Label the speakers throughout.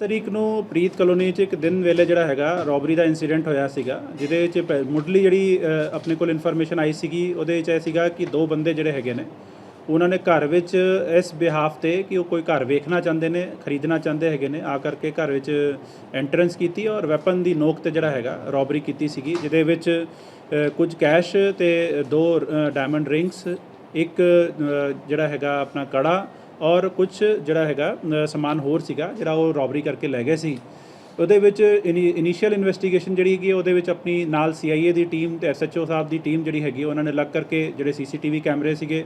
Speaker 1: ਤਰੀਕ ਨੂੰ ਪ੍ਰੀਤ ਕਲੋਨੀ 'ਚ ਇੱਕ ਦਿਨ ਵੇਲੇ ਜਿਹੜਾ ਹੈਗਾ ਰੋਬਰੀ ਦਾ ਇਨਸੀਡੈਂਟ ਹੋਇਆ ਸੀਗਾ ਜਿਹਦੇ 'ਚ ਪਹਿ- ਮੁੱਢਲੀ ਜਿਹੜੀ ਅ, ਆਪਣੇ ਕੋਲ ਇਨਫੋਰਮੇਸ਼ਨ ਆਈ ਸੀਗੀ ਉਹਦੇ 'ਚ ਇਹ ਸੀਗਾ ਕਿ ਦੋ ਬੰਦੇ ਜਿਹੜੇ ਹੈਗੇ ਨੇ ਉਹਨਾਂ ਨੇ ਘਰ ਵਿੱਚ ਇਸ ਬਿਹਾਫ ਤੇ ਕਿ ਉਹ ਕੋਈ ਘਰ ਵੇਖਣਾ ਚਾਹੁੰਦੇ ਨੇ ਖਰੀਦਣਾ ਚਾਹੁੰਦੇ ਹੈਗੇ ਨੇ ਆ ਕਰਕੇ ਘਰ ਵਿੱਚ ਐਂਟਰੈਂਸ ਕੀਤੀ ਔਰ ਵੈਪਨ ਦੀ ਨੋਕ ਤੇ ਜਿਹੜਾ ਹੈਗਾ ਰੋਬਰੀ ਕੀਤੀ ਸੀਗੀ ਜਿਹਦੇ ਵਿੱਚ ਅ, ਕੁਝ ਕੈਸ਼ ਤੇ ਦੋ ਡਾਇਮੰਡ ਰਿੰਗਸ ਇੱਕ ਅ, ਜਿਹੜਾ ਹੈਗਾ ਆਪਣਾ ਕੜਾ ਔਰ ਕੁਝ ਜਿਹੜਾ ਹੈਗਾ ਸਮਾਨ ਹੋਰ ਸੀਗਾ, ਜਿਹੜਾ ਉਹ ਰੋਬਰੀ ਕਰਕੇ ਲੈ ਗਏ ਸੀ। ਉਹਦੇ ਵਿੱਚ ਇਨੀਸ਼ੀਅਲ ਇਨਵੈਸਟੀਗੇਸ਼ਨ ਜਿਹੜੀ ਹੈਗੀ ਉਹਦੇ ਵਿੱਚ ਆਪਣੀ ਨਾਲ ਸੀਆਈਏ ਦੀ ਟੀਮ ਤੇ ਐਸਐਚਓ ਸਾਹਿਬ ਦੀ ਟੀਮ ਜਿਹੜੀ ਹੈਗੀ ਉਹਨਾਂ ਨੇ ਲੱਗ ਕਰਕੇ ਜਿਹੜੇ ਸੀਸੀਟੀਵੀ ਕੈਮਰੇ ਸੀਗੇ,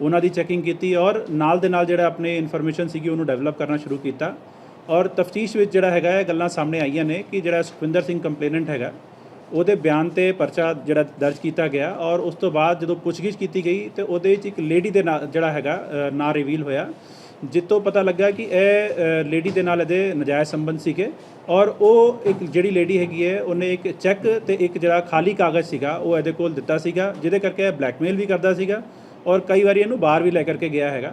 Speaker 1: ਉਹਨਾਂ ਦੀ ਚੈਕਿੰਗ ਕੀਤੀ ਔਰ ਨਾਲ ਦੇ ਨਾਲ ਜਿਹੜਾ ਆਪਣੇ ਇਨਫੋਰਮੇਸ਼ਨ ਸੀਗੀ, ਉਹਨੂੰ ਡਿਵੈਲਪ ਕਰਨਾ ਸ਼ੁਰੂ ਕੀਤਾ। ਔਰ ਤਫਤੀਸ਼ ਵਿੱਚ ਜਿਹੜਾ ਹੈਗਾ, ਇਹ ਗੱਲਾਂ ਸਾਹਮਣੇ ਆਈਆਂ ਨੇ ਕਿ ਜਿਹੜਾ ਸੁਖਵਿੰਦਰ ਸਿੰਘ ਕੰਪਲੇਨੈਂਟ ਹੈਗਾ ਉਹਦੇ ਬਿਆਨ ਤੇ ਪਰਚਾ ਜਿਹੜਾ ਦਰਜ ਕੀਤਾ ਗਿਆ ਔਰ ਉਸ ਤੋਂ ਬਾਅਦ ਜਦੋਂ ਪੁੱਛਗਿੱਛ ਕੀਤੀ ਗਈ ਤੇ ਉਹਦੇ ਵਿੱਚ ਇੱਕ ਲੇਡੀ ਦੇ ਨਾਂ ਜਿਹੜਾ ਹੈਗਾ ਨਾਂ ਰਿਵੀਲ ਹੋਇਆ ਜਿੱਤੋਂ ਪਤਾ ਲੱਗਾ ਕਿ ਇਹ ਲੇਡੀ ਦੇ ਨਾਲ ਇਹਦੇ ਨਜਾਇਜ਼ ਸੰਬੰਧ ਸੀਗੇ ਔਰ ਉਹ ਇੱਕ ਜਿਹੜੀ ਲੇਡੀ ਹੈਗੀ ਹੈ, ਉਹਨੇ ਇੱਕ ਚੈੱਕ ਤੇ ਇੱਕ ਜਿਹੜਾ ਖਾਲੀ ਕਾਗਜ਼ ਸੀਗਾ, ਉਹ ਇਹਦੇ ਕੋਲ ਦਿੱਤਾ ਸੀਗਾ, ਜਿਹਦੇ ਕਰਕੇ ਇਹ ਬਲੈਕਮੇਲ ਵੀ ਕਰਦਾ ਸੀਗਾ ਔਰ ਕਈ ਵਾਰੀ ਇਹਨੂੰ ਬਾਹਰ ਵੀ ਲੈ ਕਰਕੇ ਗਿਆ ਹੈਗਾ।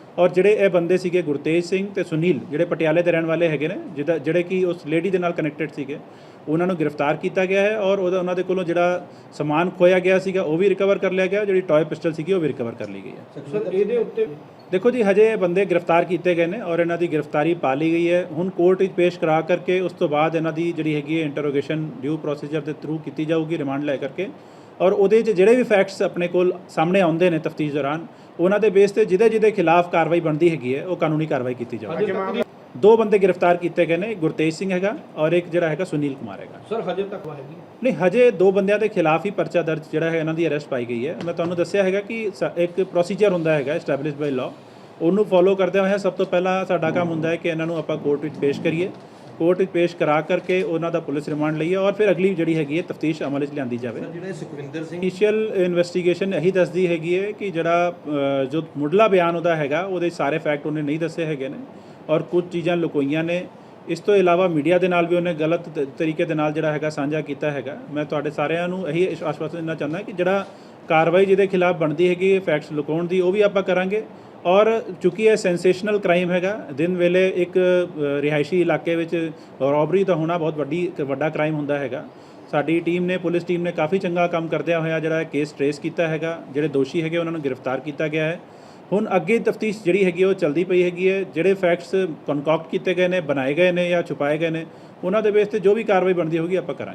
Speaker 1: ਔਰ ਜਿਹੜੇ ਇਹ ਬੰਦੇ ਸੀਗੇ ਗੁਰਤੇਜ ਸਿੰਘ ਤੇ ਸੁਨੀਲ ਜਿਹੜੇ ਪਟਿਆਲੇ ਦੇ ਰਹਿਣ ਵਾਲੇ ਹੈਗੇ ਨੇ ਜਿਹਦਾ ਜਿਹੜੇ ਕਿ ਉਸ ਲੇਡੀ ਦੇ ਨਾਲ ਕਨੈਕਟਡ ਸੀਗੇ ਉਹਨਾਂ ਨੂੰ ਗ੍ਰਿਫਤਾਰ ਕੀਤਾ ਗਿਆ ਹੈ ਔਰ ਉਹਦਾ ਉਹਨਾਂ ਦੇ ਕੋਲੋਂ ਜਿਹੜਾ ਸਮਾਨ ਖੋਇਆ ਗਿਆ ਸੀਗਾ ਉਹ ਵੀ ਰਿਕਵਰ ਕਰ ਲਿਆ ਗਿਆ ਜਿਹੜੀ ਟੌਏ ਪਿਸਟਲ ਸੀਗੀ ਉਹ ਵੀ ਰਿਕਵਰ ਕਰ ਲਈ ਗਈ ਹੈ।
Speaker 2: ਸਰ ਇਹਦੇ ਉੱਤੇ
Speaker 1: ਦੇਖੋ ਜੀ ਹਜੇ ਇਹ ਬੰਦੇ ਗ੍ਰਿਫਤਾਰ ਕੀਤੇ ਗਏ ਨੇ ਔਰ ਇਹਨਾਂ ਦੀ ਗ੍ਰਿਫਤਾਰੀ ਪਾ ਲਈ ਗਈ ਹੈ। ਹੁਣ ਕੋਰਟ ਵਿੱਚ ਪੇਸ਼ ਕਰਾ ਕਰਕੇ ਉਸ ਤੋਂ ਬਾਅਦ ਇਹਨਾਂ ਦੀ ਜਿਹੜੀ ਹੈਗੀ ਹੈ ਇੰਟਰੋਗੇਸ਼ਨ ਡਿਊ ਪ੍ਰੋਸੀਜਰ ਦੇ ਥਰੂ ਕੀਤੀ ਜਾਊਗੀ ਰਿਮਾਂਡ ਲੈ ਕਰਕੇ। ਔਰ ਉਹਦੇ 'ਚ ਜਿਹੜੇ ਵੀ ਫੈਕਟਸ ਆਪਣੇ ਕੋਲ ਸਾਹਮਣੇ ਆਉਂਦੇ ਨੇ ਤਫਤੀਸ਼ ਦੌਰਾਨ ਉਹਨਾਂ ਦੇ ਬੇਸ ਤੇ ਜਿਹਦੇ ਜਿਹਦੇ ਖਿਲਾਫ ਕਾਰਵਾਈ ਬਣਦੀ ਹੈਗੀ ਹੈ ਉਹ ਕਾਨੂੰਨੀ ਕਾਰਵਾਈ ਕੀਤੀ
Speaker 2: ਤੱਕ ਦੀ-
Speaker 1: ਬੰਦੇ ਗ੍ਰਿਫਤਾਰ ਕੀਤੇ ਗਏ ਨੇ ਗੁਰਤੇਜ ਸਿੰਘ ਹੈਗਾ ਔਰ ਇੱਕ ਜਿਹੜਾ ਹੈਗਾ ਸੁਨੀਲ ਕੁਮਾਰ ਹੈਗਾ।
Speaker 2: ਸਰ ਹਜੇ ਤੱਕ ਵਾ ਹੈਗੀ
Speaker 1: ਨਹੀਂ ਹਜੇ ਦੋ ਬੰਦਿਆਂ ਦੇ ਖਿਲਾਫ ਹੀ ਪਰਚਾ ਦਰਜ ਜਿਹੜਾ ਹੈ ਇਹਨਾਂ ਦੀ ਅਰੈਸਟ ਪਾਈ ਗਈ ਹੈ। ਮੈਂ ਤੁਹਾਨੂੰ ਦੱਸਿਆ ਹੈਗਾ ਕਿ ਇੱਕ ਪ੍ਰੋਸੀਜਰ ਹੁੰਦਾ ਹੈਗਾ ਐਸਟੈਬਲਿਸ਼ਡ ਬਾਈ ਲਾਅ ਉਹਨੂੰ ਫੋਲੋ ਕਰਦਿਆਂ ਹੋਇਆ ਸਭ ਤੋਂ ਪਹਿਲਾਂ ਸਾਡਾ ਕੰਮ ਹੁੰਦਾ ਹੈ ਕਿ ਇਹਨਾਂ ਨੂੰ ਆਪਾਂ ਕੋਰਟ ਵਿੱਚ ਪੇਸ਼ ਕਰੀਏ। ਕੋਰਟ ਵਿੱਚ ਪੇਸ਼ ਕਰਾ ਕਰਕੇ ਉਹਨਾਂ ਦਾ ਪੁਲਿਸ ਰਿਮਾਂਡ ਲਈਏ ਔਰ ਫਿਰ ਅਗਲੀ ਜਿਹੜੀ ਹੈਗੀ ਹੈ ਤਫਤੀਸ਼ ਅਮਲ ਵਿੱਚ ਲਿਆਂਦੀ ਜਾਵੇ।
Speaker 3: ਜਿਹੜੇ ਸੁਖਵਿੰਦਰ ਸਿੰਘ
Speaker 1: ਇਨੀਸ਼ੀਅਲ ਇਨਵੈਸਟੀਗੇਸ਼ਨ ਇਹੀ ਦੱਸਦੀ ਹੈਗੀ ਹੈ ਕਿ ਜਿਹੜਾ ਜੋ ਮੁੱਢਲਾ ਬਿਆਨ ਉਹਦਾ ਹੈਗਾ ਉਹਦੇ ਸਾਰੇ ਫੈਕਟ ਉਹਨੇ ਨਹੀਂ ਦੱਸੇ ਹੈਗੇ ਨੇ ਔਰ ਕੁਝ ਚੀਜ਼ਾਂ ਲੁਕੋਈਆਂ ਨੇ। ਇਸ ਤੋਂ ਇਲਾਵਾ ਮੀਡੀਆ ਦੇ ਨਾਲ ਵੀ ਉਹਨੇ ਗਲਤ ਤਰੀਕੇ ਦੇ ਨਾਲ ਜਿਹੜਾ ਹੈਗਾ ਸਾਂਝਾ ਕੀਤਾ ਹੈਗਾ। ਮੈਂ ਤੁਹਾਡੇ ਸਾਰਿਆਂ ਨੂੰ ਇਹੀ ਆਸ਼- ਆਸ਼ਵਾਸਨ ਦੇਣਾ ਚਾਹੁੰਦਾ ਕਿ ਜਿਹੜਾ ਕਾਰਵਾਈ ਜਿਹਦੇ ਖਿਲਾਫ ਬਣਦੀ ਹੈਗੀ ਫੈਕਟਸ ਲੁਕਾਉਣ ਦੀ ਉਹ ਵੀ ਆਪਾਂ ਕਰਾਂਗੇ। ਔਰ ਚੂੰਕਿ ਇਹ ਸੈਂਸੇਸ਼ਨਲ ਕ੍ਰਾਈਮ ਹੈਗਾ, ਦਿਨ ਵੇਲੇ ਇੱਕ ਰਿਹਾਇਸ਼ੀ ਇਲਾਕੇ ਵਿੱਚ ਰੋਬਰੀ ਤਾਂ ਹੋਣਾ ਬਹੁਤ ਵੱਡੀ ਵੱਡਾ ਕ੍ਰਾਈਮ ਹੁੰਦਾ ਹੈਗਾ। ਸਾਡੀ ਟੀਮ ਨੇ, ਪੁਲਿਸ ਟੀਮ ਨੇ ਕਾਫੀ ਚੰਗਾ ਕੰਮ ਕਰਦਿਆਂ ਹੋਇਆ ਜਿਹੜਾ ਕੇਸ ਟ੍ਰੇਸ ਕੀਤਾ ਹੈਗਾ, ਜਿਹੜੇ ਦੋਸ਼ੀ ਹੈਗੇ ਉਹਨਾਂ ਨੂੰ ਗ੍ਰਿਫਤਾਰ ਕੀਤਾ ਗਿਆ ਹੈ। ਹੁਣ ਅੱਗੇ ਤਫਤੀਸ਼ ਜਿਹੜੀ ਹੈਗੀ ਉਹ ਚਲਦੀ ਪਈ ਹੈਗੀ ਹੈ, ਜਿਹੜੇ ਫੈਕਟਸ ਕਨਕੌਕਟ ਕੀਤੇ ਗਏ ਨੇ, ਬਣਾਏ ਗਏ ਨੇ ਜਾਂ ਛੁਪਾਏ ਗਏ ਨੇ, ਉਹਨਾਂ ਦੇ ਬੇਸ ਤੇ ਜੋ ਵੀ ਕਾਰਵਾਈ ਬਣਦੀ ਹੋਊਗੀ ਆਪਾਂ ਕਰਾਂਗੇ।